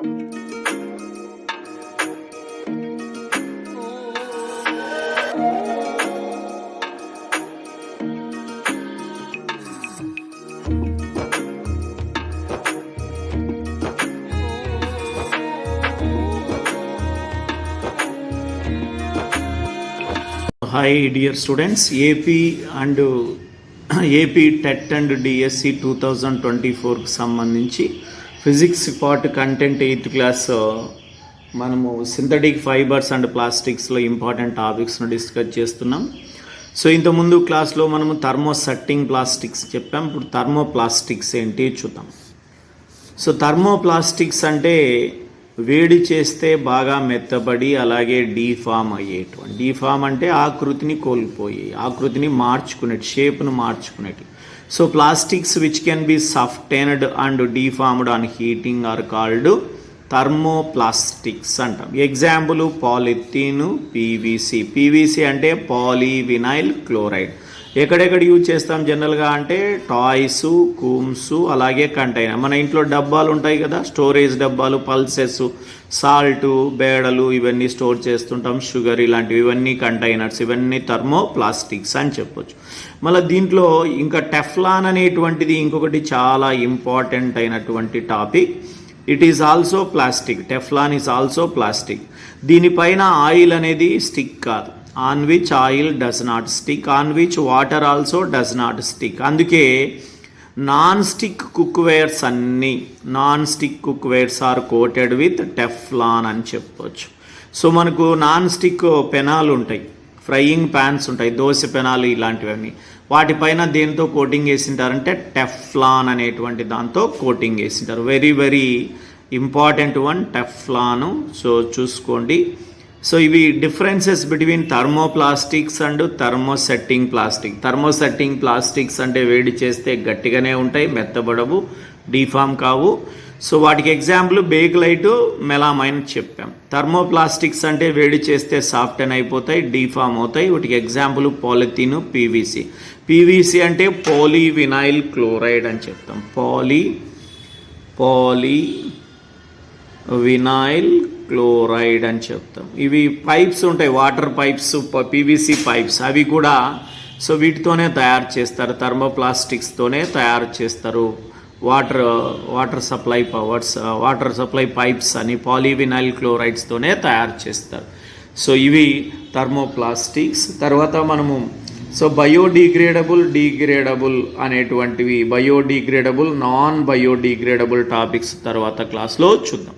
Hi dear students AP and AP TET and DSC two thousand twenty ఫోర్కి సంబంధించి physics part content eighth class మనము synthetic fibres and ప్లాస్టిక్స్లో important టాపిక్స్ను discuss చేస్తున్నాం. So ఇంతకుముందు క్లాస్లో మనము థర్మో సట్టింగ్ ప్లాస్టిక్స్ చెప్పాం. ఇప్పుడు థర్మో ప్లాస్టిక్స్ ఏంటి చూద్దాం. సో థర్మోప్లాస్టిక్స్ అంటే వేడి చేస్తే బాగా మెత్తబడి అలాగే డీఫామ్ అయ్యేటువంటి డీఫామ్ అంటే ఆకృతిని కోల్పోయి ఆకృతిని మార్చుకునేటి షేప్ను మార్చుకునేటి. So plastics which can be softened and deformed on heating are called thermoplastics అంటాం. ఎగ్జాంపుల్ పాలిథీన్ పీవీసీ పీవీసీ అంటే పాలీవినైల్ క్లోరైడ్ ఎక్కడెక్కడ యూజ్ చేస్తాం జనరల్గా అంటే టాయ్స్ కూమ్స్ అలాగే కంటైనర్. మన ఇంట్లో డబ్బాలు ఉంటాయి కదా స్టోరేజ్ డబ్బాలు పల్సెస్ సాల్ట్ బేడలు ఇవన్నీ స్టోర్ చేస్తుంటాం షుగర్ ఇలాంటివి ఇవన్నీ కంటైనర్స్ ఇవన్నీ థర్మో ప్లాస్టిక్స్ అని చెప్పొచ్చు. మళ్ళీ దీంట్లో ఇంకా టెఫ్లాన్ అనేటువంటిది ఇంకొకటి చాలా ఇంపార్టెంట్ అయినటువంటి topic. It is also plastic Teflon is also plastic దీనిపైన ఆయిల్ అనేది స్టిక్ కాదు. On which oil does not stick on which water also does not stick అందుకే నాన్ స్టిక్ కుక్వేర్స్ అన్నీ non stick cookwares are coated with Teflon అని చెప్పవచ్చు so మనకు non stick పెనాలు ఉంటాయి frying fans ఉంటాయి దోశ పెనాలు ఇలాంటివన్నీ. వాటిపైన దేంతో కోటింగ్ వేసింటారంటే టెఫ్లాన్ అనేటువంటి దాంతో coating వేసింటారు very very important one Teflon so చూసుకోండి. సో ఇవి differences between thermoplastics and thermosetting plastic thermosetting plastics అంటే వేడి చేస్తే గట్టిగానే ఉంటాయి మెత్తబడవు డీఫామ్ కావు. సో వాటికి ఎగ్జాంపుల్ బేక్లైట్ మెలామైన్ చెప్పాం. థర్మోప్లాస్టిక్స్ అంటే వేడి చేస్తే సాఫ్ట్ అని అయిపోతాయి డీఫామ్ అవుతాయి. వాటికి ఎగ్జాంపుల్ పాలిథీన్ పీవీసీ పీవీసీ అంటే పాలీ వినైల్ క్లోరైడ్ అని చెప్తాం. పాలీ పాలీ వినైల్ క్లోరైడ్ అని చెప్తాం. ఇవి పైప్స్ ఉంటాయి వాటర్ పైప్స్ పీవీసీ పైప్స్. అవి కూడా సో వీటితోనే తయారు చేస్తారు థర్మోప్లాస్టిక్స్తోనే తయారు చేస్తారు. Water water supply powers water supply pipes అని పాలీవినైల్ క్లోరైడ్స్తోనే తయారు చేస్తారు. సో ఇవి థర్మోప్లాస్టిక్స్. తర్వాత మనము సో బయోడిగ్రేడబుల్ డిగ్రేడబుల్ అనేటువంటివి బయోడిగ్రేడబుల్ నాన్ బయోడిగ్రేడబుల్ టాపిక్స్ తర్వాత క్లాస్లో చూద్దాం.